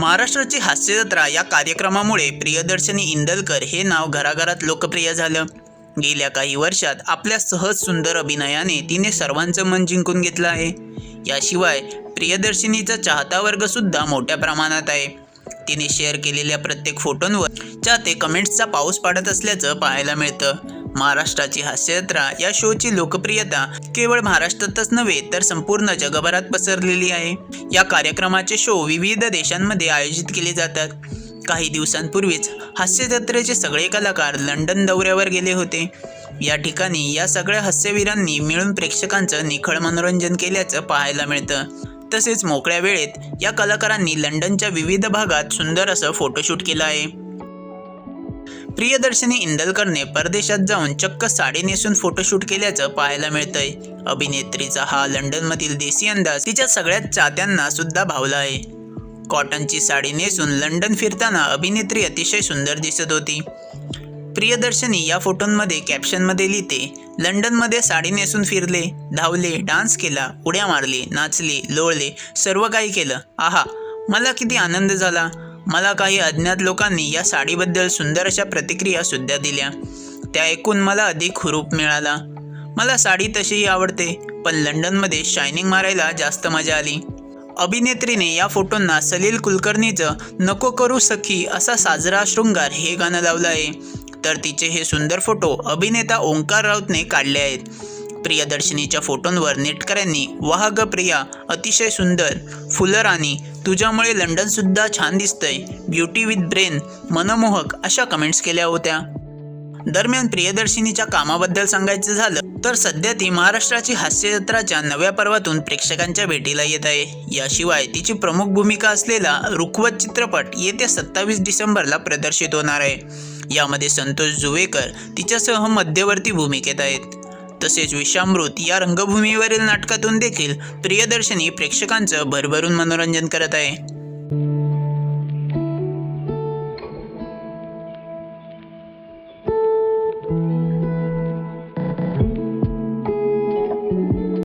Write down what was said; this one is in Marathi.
महाराष्ट्राची हास्यजत्रा या कार्यक्रमामुळे प्रियदर्शनी इंदलकर हे नाव घराघरात लोकप्रिय झालं. गेल्या काही वर्षात आपल्या सहज सुंदर अभिनयाने तिने सर्वांचं मन जिंकून घेतलं आहे. याशिवाय प्रियदर्शिनीचा चाहता वर्ग सुद्धा मोठ्या प्रमाणात आहे. तिने शेअर केलेल्या प्रत्येक फोटोंवर चाहते कमेंट्सचा पाऊस पाडत असल्याचं पाहायला मिळतं. महाराष्ट्राची हास्ययात्रा या शोची लोकप्रियता केवळ महाराष्ट्रातच नव्हे तर संपूर्ण जगभरात पसरलेली आहे. या कार्यक्रमाचे शो विविध देशांमध्ये आयोजित केले जातात. काही दिवसांपूर्वीच हास्यजत्रेचे सगळे कलाकार लंडन दौऱ्यावर गेले होते. या ठिकाणी या सगळ्या हास्यवीरांनी मिळून प्रेक्षकांचं निखळ मनोरंजन केल्याचं पाहायला मिळतं. तसेच मोकळ्या वेळेत या कलाकारांनी लंडनच्या विविध भागात सुंदर असं फोटोशूट केलं आहे. प्रियदर्शनी इंदलकरने परदेशात जाऊन चक्क साडी नेसून फोटोशूट केल्याचं पाहायला मिळतंय. अभिनेत्रीचा हा लंडनमधील देसी अंदाज तिच्या सगळ्याच चाहत्यांना सुद्धा भावला आहे. कॉटनची साडी नेसून लंडन फिरताना अभिनेत्री अतिशय सुंदर दिसत होती. प्रियदर्शनी या फोटोंमध्ये कॅप्शनमध्ये लिहिते लंडनमध्ये साडी नेसून फिरले धावले डान्स केला उड्या मारली नाचले लोळले सर्व काही केलं. आहा मला किती आनंद झाला. मला काही अज्ञात लोकांनी या साडीबद्दल सुंदर अशा प्रतिक्रिया सुद्धा दिल्या. त्या ऐकून मला अधिक हुरूप मिळाला. मला साडी तशीही आवडते पण लंडनमध्ये शायनिंग मारायला जास्त मजा आली. अभिनेत्रीने या फोटोंना सलील कुलकर्णीचं नको करू सखी असा साजरा शृंगार हे गाणं लावलं आहे. तर तिचे हे सुंदर फोटो अभिनेता ओंकार राऊतने काढले आहेत. प्रियदर्शनीच्या फोटोंवर नेटकऱ्यांनी वाह ग प्रिया अतिशय सुंदर फुलराणी तुझ्यामुळे लंडनसुद्धा छान दिसतंय ब्युटी विथ ब्रेन मनमोहक अशा कमेंट्स केल्या होत्या. दरम्यान प्रियदर्शिनीच्या कामाबद्दल सांगायचं झालं तर सध्या ती महाराष्ट्राची हास्यजत्राच्या नव्या पर्वातून प्रेक्षकांच्या भेटीला येत आहे. याशिवाय तिची प्रमुख भूमिका असलेला रुखवत चित्रपट येत्या सत्तावीस डिसेंबरला प्रदर्शित होणार आहे. यामध्ये संतोष जुवेकर तिच्यासह मध्यवर्ती भूमिकेत आहेत. तसेच विषामृत या रंगभूमीवरील नाटकातून देखील प्रियदर्शनी प्रेक्षकांचं भरभरून मनोरंजन करत आहे.